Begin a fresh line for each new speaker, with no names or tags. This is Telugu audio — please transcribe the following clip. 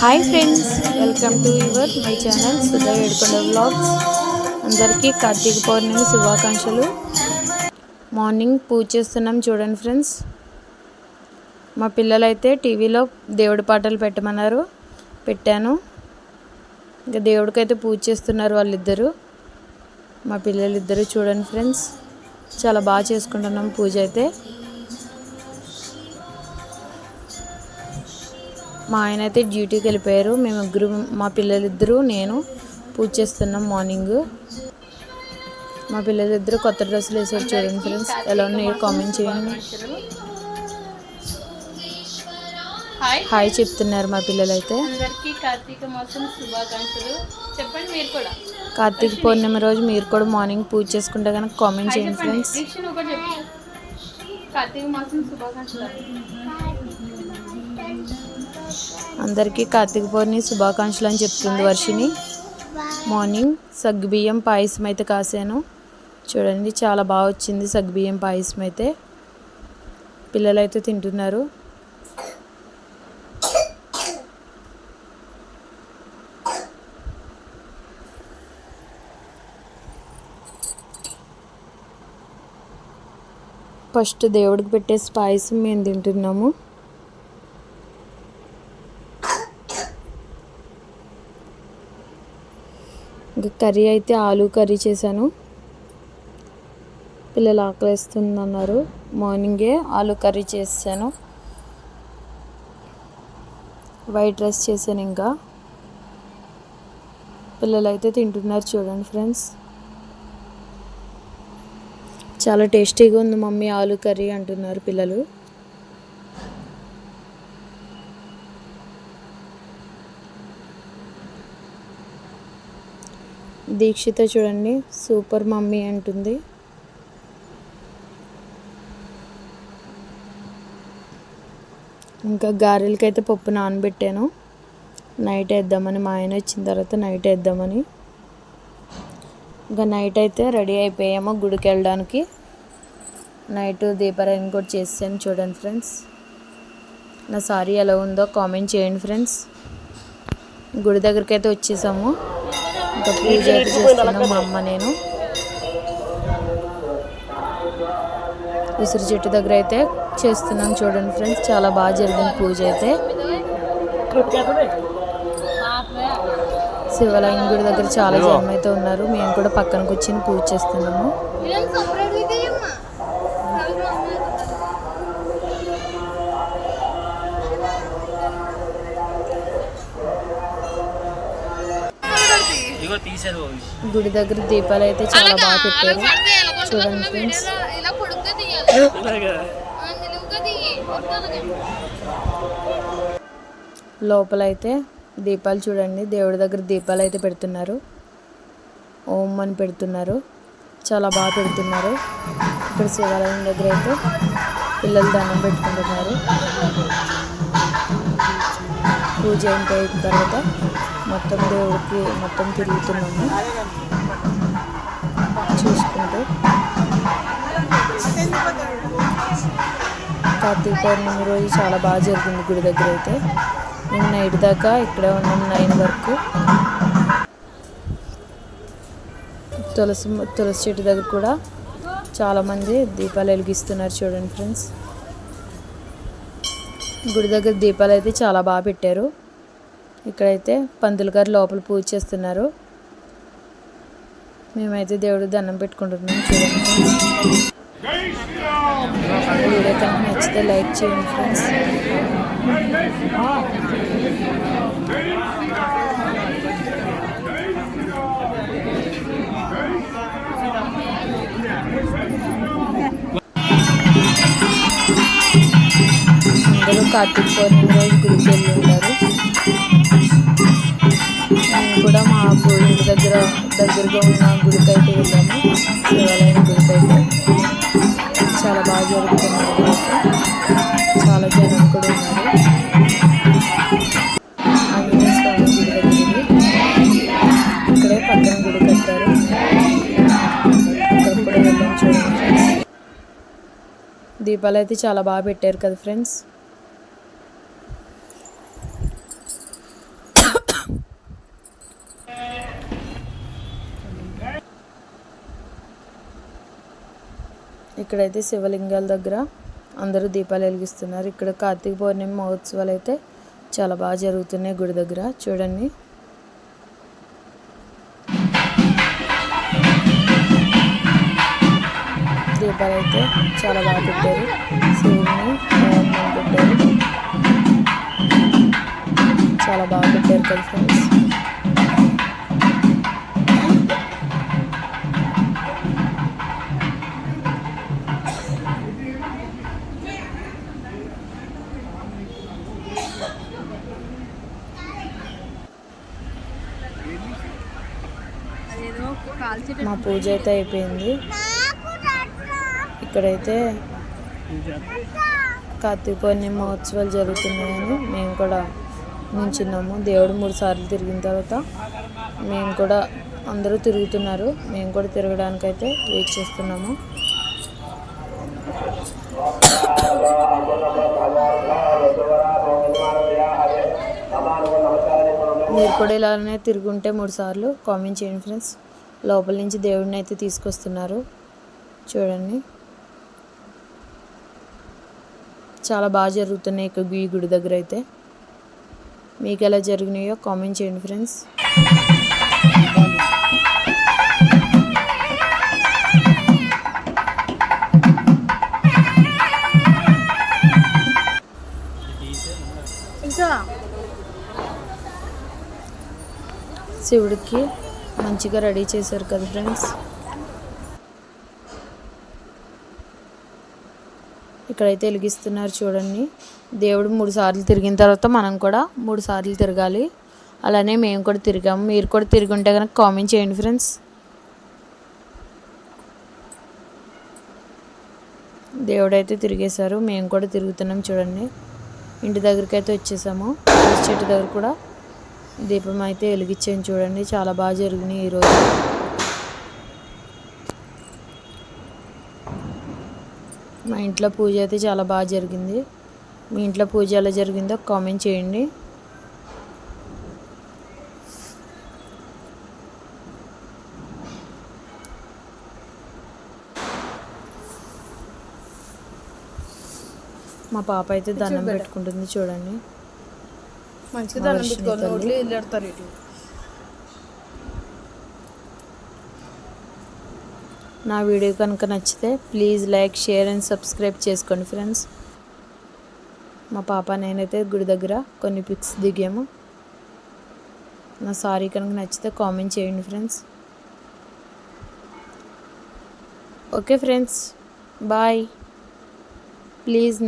Hi friends welcome to your my channel Sudha Yedukonda blogs అందరికీ కార్తీక పౌర్ణమి శుభాకాంక్షలు. మార్నింగ్ పూజ చేస్తున్నాం చూడండి ఫ్రెండ్స్ మా పిల్లలైతే టీవీలో దేవుడి పాటలు పెట్టమన్నారు. పెట్టాను. ఇంకా దేవుడికైతే పూజ చేస్తున్నారు వాళ్ళిద్దరూ. మా పిల్లలిద్దరూ చూడండి ఫ్రెండ్స్ చాలా బాగా చేసుకుంటున్నాం పూజ అయితే. మా ఆయన అయితే డ్యూటీకి వెళ్ళిపోయారు. మేము ముగ్గురు మా పిల్లలిద్దరూ నేను పూజ చేస్తున్నాం మార్నింగ్ మా పిల్లలిద్దరూ కొత్త డ్రెస్సులు వేసారు చూడండి ఫ్రెండ్స్ ఎలా ఉన్నాయో కామెంట్ చేయండి.
హాయ్
చెప్తున్నారు మా పిల్లలైతే.
అందరికీ కార్తీక మాసం శుభాకాంక్షలు. చెప్పండి మీరు కూడా.
కార్తీక పౌర్ణమి రోజు మీరు కూడా మార్నింగ్ పూజ చేసుకుంటే కనుక కామెంట్ చేయండి ఫ్రెండ్స్
కార్తీక మాసం శుభాకాంక్షలు.
అందరికీ కార్తీక పౌర్ణమి శుభాకాంక్షలు అని చెప్తుంది వర్షిని మార్నింగ్ సగ్గుబియ్యం పాయసం అయితే కాసాను. చూడండి చాలా బాగా వచ్చింది సగ్గుబియ్యం పాయసం అయితే. పిల్లలైతే తింటున్నారు. ఫస్ట్ దేవుడికి పెట్టేసి పాయసం మేము తింటున్నాము. ఇంకా కర్రీ అయితే ఆలు కర్రీ చేశాను. పిల్లలు ఆకలిస్తుందన్నారు. మార్నింగే ఆలు కర్రీ చేశాను. వైట్ రైస్ చేశాను ఇంకా. పిల్లలు అయితే తింటున్నారు చూడండి ఫ్రెండ్స్. చాలా టేస్టీగా ఉంది మమ్మీ ఆలు కర్రీ అంటున్నారు పిల్లలు. దీక్షిత చూడండి. సూపర్ మమ్మీ అంటుంది. ఇంకా గారెలకైతే పప్పు నానబెట్టాను. నైట్ వేద్దామని మా ఆయన వచ్చిన తర్వాత నైట్ వేద్దామని. ఇంకా నైట్ అయితే రెడీ అయిపోయాము గుడికి వెళ్ళడానికి. నైట్ దీపారాయణ కూడా చేసాను చూడండి ఫ్రెండ్స్. నా సారీ ఎలా ఉందో కామెంట్ చేయండి ఫ్రెండ్స్. గుడి దగ్గరికి అయితే వచ్చేసాము. ఇంకా పూజ అయితే చేస్తున్నాం మా అమ్మ నేను. ఉసిరి చెట్టు దగ్గర అయితే చేస్తున్నాం చూడండి ఫ్రెండ్స్ చాలా బాగా జరిగింది పూజ అయితే. శివాలయం గుడి దగ్గర చాలా జనం అయితే ఉన్నారు. మేము కూడా పక్కన కూర్చొని పూజ చేస్తున్నాము. గుడి దగ్గర దీపాలు అయితే చాలా బాగా పెట్టారు. చూడండి ఫ్రెండ్స్
ఇలా పొడుగ్గా తీయాలి.
అలాగా?
ఆ, నిలువుగా తీయి. అలాగే.
లోపల అయితే దీపాలు చూడండి. దేవుడి దగ్గర దీపాలు అయితే పెడుతున్నారు. ఓం అని పెడుతున్నారు. చాలా బాగా పెడుతున్నారు. ఇక్కడ శివాలయం దగ్గర అయితే పిల్లలు దండం పెట్టుకుంటున్నారు. పూజ అయిన తర్వాత మొత్తం దేవుడికి మొత్తం తిరుగుతున్నాము. చూసుకుంటూ కార్తీక పౌర్ణమి రోజు చాలా బాగా జరిగింది గుడి దగ్గర అయితే. మేము నైట్ దాకా ఇక్కడే ఉన్నాం నైన్ వరకు. తులసి తులసి చెట్టు దగ్గర కూడా చాలామంది దీపాలు వెలిగిస్తున్నారు చూడండి ఫ్రెండ్స్ గుడి దగ్గర దీపాలు అయితే చాలా బాగా పెట్టారు. ఇక్కడైతే పంతులు గారు లోపల పూజ చేస్తున్నారు. మేమైతే దేవుడు దండం పెట్టుకుంటున్నాం చూడండి. వీడియో కనుక నచ్చితే లైక్ చేయండి ఫ్రెండ్స్. కార్తీక పౌర్ణమి రోజు గుడికి వెళ్ళి ఉంటారు నేను కూడా మా ఇంటి దగ్గర దగ్గరగా ఉన్న గుడికి అయితే వెళ్ళాము. శివాలయం గుడికి అయితే. చాలా బాగా జరుగుతున్నారు చాలా జనం కూడా ఉన్నారు. ఆంజనేయ స్వామి గుడి దగ్గర ఇక్కడే పక్కన గుడి కట్టారు. ఇక్కడ కూడా చూడండి. దీపాలు అయితే చాలా బాగా పెట్టారు కదా ఫ్రెండ్స్. ఇక్కడైతే శివలింగాల దగ్గర అందరూ దీపాలు వెలిగిస్తున్నారు. ఇక్కడ కార్తీక పౌర్ణమి మహోత్సవాలు అయితే చాలా బాగా జరుగుతున్నాయి గుడి దగ్గర. చూడండి. దీపాలు అయితే చాలా బాగా పెట్టారు. శివుని పెట్టారు. చాలా బాగా పెట్టారు కదా ఫ్రెండ్స్ మా పూజ అయితే అయిపోయింది. ఇక్కడైతే కార్తీక పౌర్ణమి మహోత్సవాలు జరుగుతున్నాయని మేము కూడా నించున్నాము. దేవుడు మూడు సార్లు తిరిగిన తర్వాత మేము కూడా అందరూ తిరుగుతున్నారు. మేము కూడా తిరగడానికైతే వెయిట్ చేస్తున్నాము. మీరు కూడా ఇలానే తిరుగుంటే మూడు సార్లు కామెంట్ చేయండి ఫ్రెండ్స్. లోపల నుంచి దేవుడిని అయితే తీసుకొస్తున్నారు. చూడండి. చాలా బాగా జరుగుతున్నాయి ఇక్కడ ఈ గుడి దగ్గర అయితే. మీకు ఎలా జరిగినాయో కామెంట్ చేయండి ఫ్రెండ్స్
ఇంకా?
శివుడికి మంచిగా రెడీ చేశారు కదా ఫ్రెండ్స్? ఇక్కడైతే వెలిగిస్తున్నారు చూడండి. దేవుడు మూడు సార్లు తిరిగిన తర్వాత మనం కూడా మూడు సార్లు తిరగాలి. అలానే మేము కూడా తిరిగాము. మీరు కూడా తిరిగి ఉంటే కనుక కామెంట్ చేయండి ఫ్రెండ్స్. దేవుడైతే తిరిగేశారు. మేము కూడా తిరుగుతున్నాం చూడండి. ఇంటి దగ్గరికి అయితే వచ్చేసాము చెట్టు దగ్గర కూడా. దీపం అయితే వెలిగించాను చూడండి. చాలా బాగా జరిగినాయి ఈరోజు మా ఇంట్లో పూజ అయితే చాలా బాగా జరిగింది. మీ ఇంట్లో పూజ ఎలా జరిగిందో కామెంట్ చేయండి. మా పాప అయితే దండం పెట్టుకుంటుంది చూడండి.
మంచిగా దండం
వర్షిణి
పెట్టుకోవాలి
తల్లి.
నోట్లు వెళ్ళాడతారు ఇటు.
నా వీడియో కనుక నచ్చితే please like share and subscribe చేసుకోండి ఫ్రెండ్స్. మా పాప నేనైతే గుడి దగ్గర కొన్ని పిక్స్ దిగాము. నా సారీ కనుక నచ్చితే కామెంట్ చేయండి friends. Okay friends bye. Please